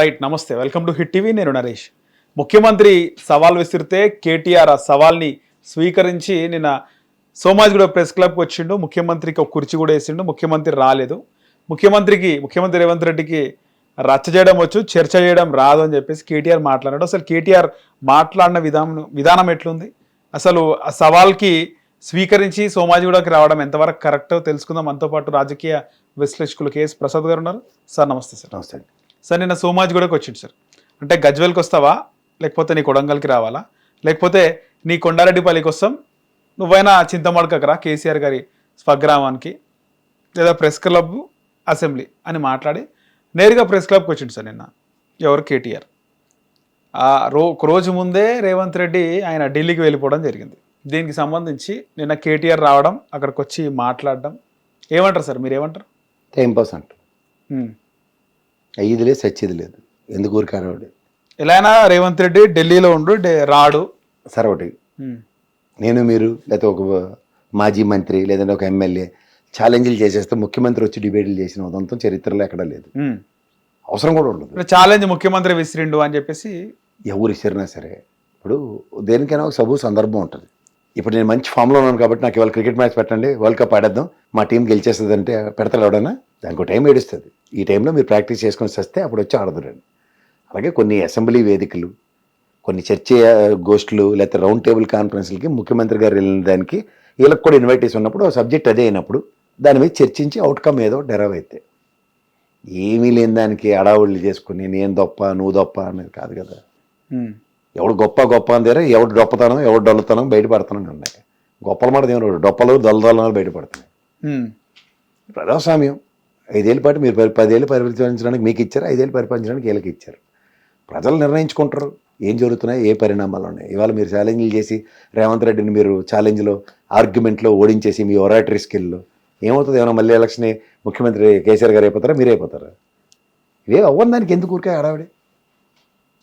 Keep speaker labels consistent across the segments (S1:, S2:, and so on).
S1: Right నమస్తే. Welcome to hit TV. నేను నరేష్. ముఖ్యమంత్రి సవాల్ విసిరితే కేటీఆర్ ఆ సవాల్ని స్వీకరించి నిన్న సోమాజిగూడ ప్రెస్ క్లబ్కి వచ్చిండు. ముఖ్యమంత్రికి ఒక కుర్చీ కూడా వేసిండు. ముఖ్యమంత్రి రాలేదు. ముఖ్యమంత్రికి ముఖ్యమంత్రి రేవంత్ రెడ్డికి రచ్చ చేయడం వచ్చు చర్చ చేయడం రాదు అని చెప్పేసి కేటీఆర్ మాట్లాడాడు. అసలు కేటీఆర్ మాట్లాడిన విధానం విధానం ఎట్లుంది? అసలు ఆ సవాల్కి స్వీకరించి సోమాజిగూడకి రావడం ఎంతవరకు కరెక్టో తెలుసుకుందాం. మనతో పాటు రాజకీయ విశ్లేషకులు కేఎస్ ప్రసాద్ గారు ఉన్నారు. సార్ నమస్తే సార్.
S2: నమస్తే అండి.
S1: సార్ నిన్న సోమాజిగూడకి వచ్చింది సార్. అంటే గజ్వెల్కి వస్తావా? లేకపోతే నీ కొడంగల్కి రావాలా? లేకపోతే నీ కొండారెడ్డిపల్లికి వస్తాం నువ్వైనా చింతమడకకు రా కేసీఆర్ గారి స్వగ్రామానికి లేదా ప్రెస్ క్లబ్ అసెంబ్లీ అని మాట్లాడి నేరుగా ప్రెస్ క్లబ్కి వచ్చింది సార్ నిన్న ఎవరు? కేటీఆర్. ఆ రో ఒక రోజు ముందే రేవంత్ రెడ్డి ఆయన ఢిల్లీకి వెళ్ళిపోవడం జరిగింది. దీనికి సంబంధించి నిన్న కేటీఆర్ రావడం అక్కడికి వచ్చి మాట్లాడడం. ఏమంటారు సార్ మీరు ఏమంటారు
S2: టైం పాస్ అంట
S1: ఉమ్.
S2: అయ్యేది లేదు సచ్చేది లేదు. ఎందుకు ఊరికారాడు
S1: ఎలా అయినా రేవంత్ రెడ్డి ఢిల్లీలో ఉండు రాడు.
S2: సరే ఒకటి. నేను మీరు లేకపోతే ఒక మాజీ మంత్రి లేదంటే ఒక ఎమ్మెల్యే ఛాలెంజ్లు చేసేస్తే ముఖ్యమంత్రి వచ్చి డిబేట్లు చేసిన ఉదంతం చరిత్రలో ఎక్కడ లేదు. అవసరం కూడా ఉండదు.
S1: ఛాలెంజ్ ముఖ్యమంత్రి విసిరిండు అని చెప్పేసి
S2: ఎవరు ఇచ్చినా సరే ఇప్పుడు దేనికైనా ఒక సబు సందర్భం ఉంటుంది. ఇప్పుడు నేను మంచి ఫామ్లో ఉన్నాను కాబట్టి నాకు ఇవాళ క్రికెట్ మ్యాచ్ పెట్టండి వరల్డ్ కప్ ఆడేద్దాం మా టీం గెలిచేస్తుంది అంటే పెడతాడు ఎవడైనా దానికి ఒక టైం ఏడుస్తుంది. ఈ టైంలో మీరు ప్రాక్టీస్ చేసుకొని వస్తే అప్పుడు వచ్చి ఆడదురండి. అలాగే కొన్ని అసెంబ్లీ వేదికలు కొన్ని చర్చ గోష్ఠులు లేకపోతే రౌండ్ టేబుల్ కాన్ఫరెన్స్లకి ముఖ్యమంత్రి గారు వెళ్ళిన దానికి వీళ్ళకి కూడా ఇన్వైట్ చేసి ఉన్నప్పుడు ఆ సబ్జెక్ట్ అదే అయినప్పుడు దాని మీద చర్చించి అవుట్కమ్ ఏదో డెరవ్ అయితే. ఏమీ లేని దానికి అడావుళ్ళు చేసుకుని నేను దొప్ప నువ్వు దొప్ప అనేది కాదు కదా. ఎవడు గొప్ప గొప్ప అని దగ్గర ఎవడు డొప్పతనం ఎవడు డొల్లతనం బయటపడుతున్నాను ఉన్నాయి గొప్పల మాట దేవుడు డొప్పలు దొల్లదొల్లలు బయటపడుతున్నాయి.
S1: ఉమ్.
S2: ప్రజాస్వామ్యం. ఐదేళ్ళ పాటు మీరు పదేళ్ళు పరిపాలించడానికి మీకు ఇచ్చారు? ఐదేళ్ళు పరిపాలించడానికి వీళ్ళకి ఇచ్చారు. ప్రజలు నిర్ణయించుకుంటారు. ఏం జరుగుతున్నాయి? ఏ పరిణామాలు ఉన్నాయి? ఇవాళ మీరు ఛాలెంజ్లు చేసి రేవంత్ రెడ్డిని మీరు ఛాలెంజ్లో ఆర్గ్యుమెంట్లో ఓడించేసి మీ ఒరాటరీ స్కిల్లో ఏమవుతుంది? ఏమైనా మళ్ళీ ఎలక్షన్ ముఖ్యమంత్రి కేసీఆర్ గారు అయిపోతారా? మీరే అయిపోతారా? ఇవే అవ్వని దానికి ఎందుకు ఊరికే ఆడావిడి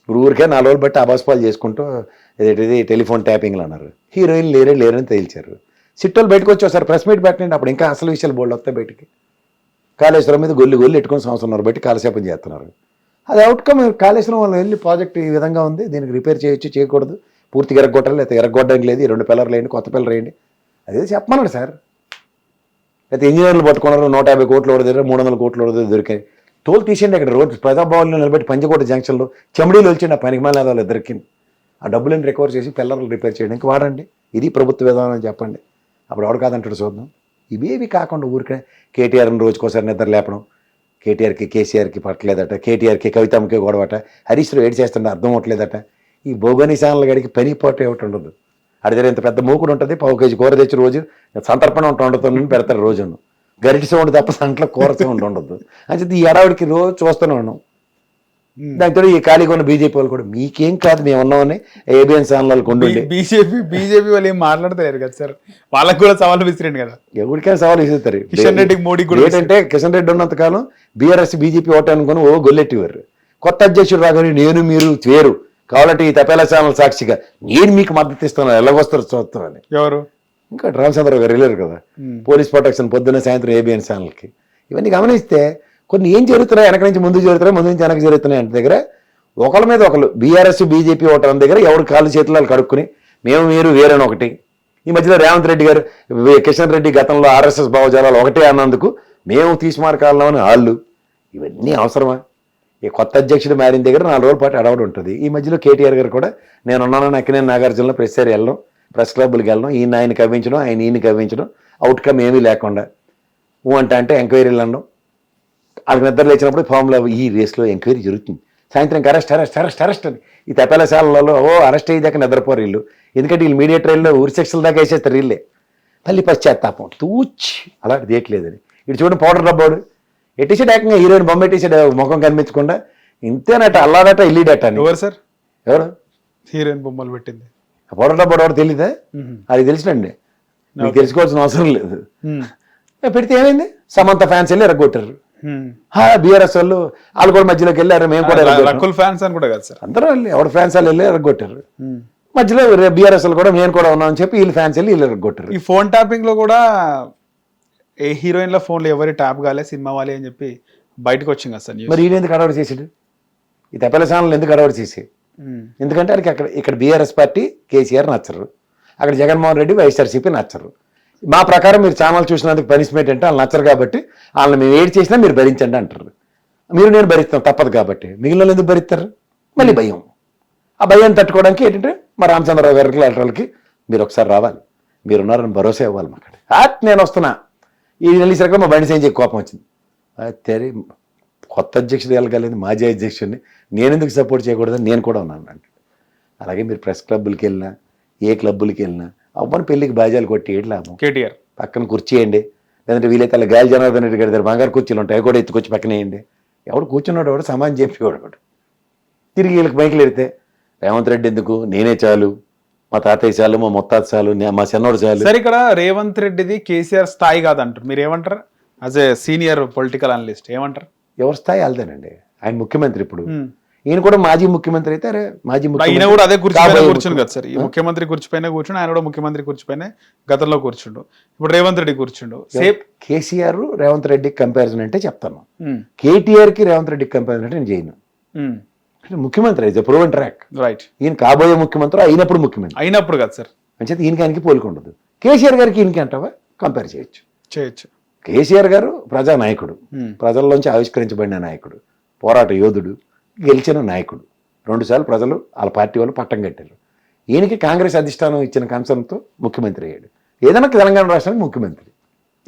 S2: ఇప్పుడు ఊరికే నాలుగు రోజులు బట్టి అబాస్పాలు చేసుకుంటూ ఇదేంటిది టెలిఫోన్ ట్యాపింగ్లు అన్నారు. హీరోయిన్ లేరే లేరని తేల్చారు. సిట్టోలు బయటకు వచ్చి ఒకసారి ప్రెస్ మీట్ పెట్టండి అప్పుడు. ఇంకా అసలు విషయాలు బోల్డ్ వస్తాయి బయటికి. కాళేశ్వరం మీద గొల్లి గొల్లి ఎట్టుకొని సంవత్సరం బట్టి కాలక్షేపం చేస్తున్నారు. అది అవుట్కమ్ కాళేశ్వరం వాళ్ళు వెళ్ళి ప్రాజెక్ట్ ఈ విధంగా ఉంది దీనికి రిపేర్ చేయొచ్చు చేయకూడదు. పూర్తిగా ఎరగొట్టాలి లేకపోతే ఎరగొట్టడానికి లేదు ఈ రెండు పిల్లర్లు వేయండి కొత్త పిల్లలు వేయండి. అదే చెప్పమన్నాడు సార్. లేకపోతే ఇంజనీర్లు పట్టుకున్నారు నూట యాభై కోట్లు ఒకటి దగ్గర మూడు వందల కోట్లు ఒకటి దొరికాయి. తోలు తీసేయండి అక్కడ రోడ్ ప్రజాభవన్లో నిలబెట్టి పంచకోట జంక్షన్లో చెమడీలు వచ్చిండి ఆ పనికి మళ్ళీ వాళ్ళు ఇద్దరికి. ఆ డబ్బులను రికవర్ చేసి పిల్లర్లు రిపేర్ చేయడానికి వాడండి. ఇది ప్రభుత్వ విధానం అని చెప్పండి. అప్పుడు ఎవడు కాదంటాడు చూద్దాం. ఇవేవి కాకుండా ఊరికే కేటీఆర్ని రోజుకోసారి నిద్ర లేపడం కేటీఆర్కి కేసీఆర్కి పట్టలేదట కేటీఆర్కి కవితమ్మకి గొడవట హరీష్ ఏడు చేస్తుంటే అర్థం అవట్లేదట. ఈ భోగని ఛానల్ గడికి పని పోటీ ఒకటి ఉండదు అడి ఇంత పెద్ద మూకుడు ఉంటుంది పావు కేజీ కూర తెచ్చి రోజు సంతర్పణ ఉంటూ ఉండదు పెడతారు రోజును. గరిటి సౌండ్ తప్ప సంట్లో కూర సౌండ్ ఉండదు. అంటే ఈ ఎడావిడికి రోజు చూస్తూనే ఉన్నాం. దాంతో ఈ ఖాళీగా ఉన్న బీజేపీ వాళ్ళు కూడా మీకేం కాదు మేము ఉన్నామని ఏబిఎన్ ఛానల్ కొండుండి
S1: బీజేపీ బీజేపీ వాళ్ళు ఏం మాట్లాడతలేరు కదా సార్? వాళ్ళకి కూడా సవాల్ విసిరిండు కదా.
S2: ఎవరికైనా సవాల్ ఇస్తారు
S1: కిషన్ రెడ్డికి మోడీకి కూడా
S2: ఏంటంటే కిషన్ రెడ్డి ఉన్నంత కాలం బీఆర్ఎస్ బీజేపీ ఓటు అనుకుని ఓ గొల్లెట్టివారు. కొత్త అధ్యక్షుడు రాగానే నేను మీరు వేరు. కావాలంటే ఈ తపేలా ఛానల్ సాక్షిగా నేను మీకు మద్దతు ఇస్తాను ఎలాగొస్తారు చూస్తామని
S1: ఎవరు?
S2: ఇంకా రామచంద్ర గారు వెళ్ళారు కదా. పోలీస్ ప్రొటెక్షన్ పొద్దున్న సాయంత్రం ఏబిఎన్ ఛానల్కి. ఇవన్నీ గమనిస్తే కొన్ని ఏం జరుగుతున్నాయి వెనక నుంచి ముందు జరుగుతున్నాయి ముందు నుంచి వెనక జరుగుతున్నాయి అంటే దగ్గర ఒకళ్ళ మీద ఒకళ్ళు బీఆర్ఎస్ బీజేపీ ఓటర్ దగ్గర ఎవరు కాళ్ళు చేతులు వాళ్ళు కడుక్కుని మేము మీరు వేరని ఒకటి. ఈ మధ్యలో రేవంత్ రెడ్డి గారు కిషన్ రెడ్డి గతంలో ఆర్ఎస్ఎస్ భావజాలాలు ఒకటే అన్నందుకు మేము తీసుమార్కాలని వాళ్ళు ఇవన్నీ అవసరమా? ఈ కొత్త అధ్యక్షుడు మారిన దగ్గర నాలుగు రోజుల పాటు అడవడం ఉంటుంది. ఈ మధ్యలో కేటీఆర్ గారు కూడా నేను ఉన్నానని అక్కినే నాగార్జునలో ప్రెస్ ఏరియా వెళ్ళడం ప్రెస్ క్లబ్లకు వెళ్ళడం ఈయన ఆయన కవ్వించడం ఆయన ఈయన కవ్వించడం అవుట్కమ్ ఏమీ లేకుండా. ఊ అంటే అంటే ఎంక్వైరీలు అనడం. వాళ్ళకి నిద్ర లేచినప్పుడు ఫామ్లో ఈ రేస్లో ఎంక్వైరీ జరుగుతుంది. సాయంత్రం అరెస్ట్ అరెస్ట్ అరెస్ట్ అరెస్ట్ అని. ఈ తపేలశాలలో ఓ అరెస్ట్ అయ్యేదాకా నిద్రపోరు వీళ్ళు. ఎందుకంటే వీళ్ళు మీడియా ట్రైల్లో ఉరి సెక్షన్ల దాకా వేసేస్తారు వీళ్ళే. తల్లి పశ్చాత్తాపం తూచి అలాంటి దేయట్లేదని ఇటు చూడండి పౌడర్ డబ్బాడు ఎట్టేసాడు ఏకంగా హీరోయిన్ బొమ్మ ఎట్టేసాడు ముఖం కనిపించకుండా. ఇంతేనట అల్లాడట ఇల్లీడట అని.
S1: ఎవరు సార్?
S2: ఎవరు?
S1: హీరోయిన్ బొమ్మలు పెట్టింది.
S2: ఆ పౌడర్ డబ్బాడు ఎవరు తెలీదా?
S1: మ్మ్.
S2: అది తెలిసినండి మీకు తెలుసుకోవాల్సిన అవసరం లేదు. పెడితే ఏమైంది? సమంత ఫ్యాన్స్ వెళ్ళి ఎరగొట్టారు. బీఆర్ఎస్ వాళ్ళు వాళ్ళు కూడా మధ్యలోకి వెళ్ళారు మేము కూడా.
S1: రకుల్ ఫ్యాన్స్ అని కూడా కదా సార్
S2: అందరూ వెళ్ళి ఎవరి ఫ్యాన్స్ వాళ్ళు వెళ్ళి ఎరగొట్టారు. మధ్యలో బీఆర్ఎస్ వాళ్ళు కూడా నేను కూడా ఉన్నామని చెప్పి వీళ్ళు ఫ్యాన్స్ వెళ్ళి వీళ్ళు ఎరగొట్టారు
S1: ఈ ఫోన్ ట్యాపింగ్లో కూడా ఏ హీరోయిన్ల ఫోన్లు ఎవరి ట్యాప్ కాలే సినిమా వాలి అని చెప్పి బయటకు వచ్చింది కదా సార్.
S2: మరి ఈయన ఎందుకు అడవాడు చేసాడు ఈ తప్పెల ఛానల్ ఎందుకు అడవాడు చేసి. ఎందుకంటే అక్కడ ఇక్కడ బీఆర్ఎస్ పార్టీ కేసీఆర్ నచ్చరు అక్కడ జగన్మోహన్ రెడ్డి వైఎస్ఆర్సీపీ నచ్చరు మా ప్రకారం మీరు ఛానల్ చూసినందుకు పనిష్మెంట్ అంటే వాళ్ళు నచ్చరు కాబట్టి వాళ్ళని మేము ఏడు చేసినా మీరు భరించండి అంటారు. మీరు నేను భరిస్తాం తప్పదు కాబట్టి. మిగిలిన ఎందుకు భరిస్తారు? మళ్ళీ భయం. ఆ భయాన్ని తట్టుకోవడానికి ఏంటంటే మా రామచంద్రరావు గారికి లెటర్లకి మీరు ఒకసారి రావాలి. మీరు ఉన్నారని భరోసా ఇవ్వాలి మాకు ఆత్ నేను వస్తున్నా. ఈ వెళ్ళేసరికి మా బండి సేంజీ కోపం వచ్చింది. తెరి కొత్త అధ్యక్షుడు వెళ్ళగలేదు మాజీ అధ్యక్షుడిని. నేను ఎందుకు సపోర్ట్ చేయకూడదని నేను కూడా ఉన్నాను అంటే అలాగే మీరు ప్రెస్ క్లబ్బులకి వెళ్ళినా ఏ క్లబ్బులకి వెళ్ళినా అవ్వని పెళ్ళికి బాజాలు కొట్టి ఏడు లాభం
S1: కేటీఆర్.
S2: పక్కన కుర్చీ వేయండి. లేదంటే వీలైతే అలా గాలి జనార్దన్ రెడ్డి గారి దగ్గర బంగారు కుర్చీలు ఉంటాయి. కూడా ఎత్తుకొచ్చి పక్కన వేయండి. ఎవడు కూర్చున్నాడు ఎవడు? సమాజం చెప్పేవాడు ఒకడు. తిరిగి వీళ్ళకి మైకులు ఎడితే రేవంత్ రెడ్డి ఎందుకు? నేనే చాలు. మా తాతయ్య చాలు మా మొత్తాత చాలు మా చిన్నోడు చాలు.
S1: సరే ఇక్కడ రేవంత్ రెడ్డిది కేసీఆర్ స్థాయి కాదంటారు. మీరు ఏమంటారు? As a senior political analyst ఏమంటారు?
S2: ఎవరి స్థాయి వెళ్తానండి ఆయన ముఖ్యమంత్రి ఇప్పుడు. ఈయన కూడా మాజీ ముఖ్యమంత్రి అయితే అరే మాజీ
S1: ఈయన కూడా అదే కుర్చీ పైన కూర్చుని కదా సార్. ఈ ముఖ్యమంత్రి కుర్చీ పైన కూర్చుని ఆయన కూడా ముఖ్యమంత్రి కుర్చీ పైన గతంలో కూర్చుండు. ఇప్పుడు రేవంత్ రెడ్డి కూర్చుండు. సేమ్
S2: కేసీఆర్ రేవంత్ రెడ్డికి కంపారిజన్ అంటే చెప్తాను. కేటీఆర్కి రేవంత్ రెడ్డికి కంపారిజన్ అంటే నేను చేయను. ముఖ్యమంత్రి అయితే ప్రూవెన్ ట్రాక్
S1: రైట్
S2: ఈయన కాబోయే ముఖ్యమంత్రి అయినప్పుడు ముఖ్యమంత్రి.
S1: అయినప్పుడు కదా సార్.
S2: అంచేత ఈయనకి ఆయనకి పోలికొండదు కేసీఆర్ గారికి ఈయనకి అంటావా? కంపేర్ చేయొచ్చు.
S1: చేయొచ్చు.
S2: కేసీఆర్ గారు ప్రజానాయకుడు. ప్రజల్లోంచి ఆవిష్కరించబడిన నాయకుడు. పోరాట యోధుడు. గెలిచిన నాయకుడు. రెండుసార్లు ప్రజలు వాళ్ళ పార్టీ వాళ్ళు పట్టం కట్టారు. ఈయనకి కాంగ్రెస్ అధిష్టానం ఇచ్చిన కంచంతో ముఖ్యమంత్రి అయ్యాడు. ఏదైనా తెలంగాణ రాష్ట్రానికి ముఖ్యమంత్రి.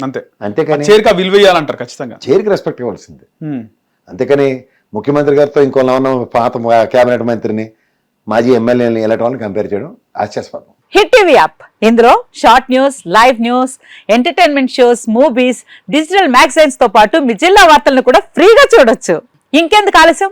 S1: అంతే.
S2: అంతేకాని
S1: చేరిక విలువ ఇవ్వాలంటారు ఖచ్చితంగా.
S2: చేరికి రెస్పెక్ట్ ఇవ్వాల్సిందే. అంతేకాని ముఖ్యమంత్రి గారితో ఇంకో ఉన్న పాత కేబినెట్ మంత్రిని మాజీ ఎమ్మెల్యేని ఇలాంటి వాళ్ళని కంపేర్ చేయడం హాస్యాస్పదం.
S3: Hit TV app. ఇందులో short news live news entertainment shows movies digital మ్యాగజైన్స్తో పాటు మీ జిల్లా వార్తలను కూడా ఫ్రీగా చూడొచ్చు. ఇంకెందుకు ఆలస్యం?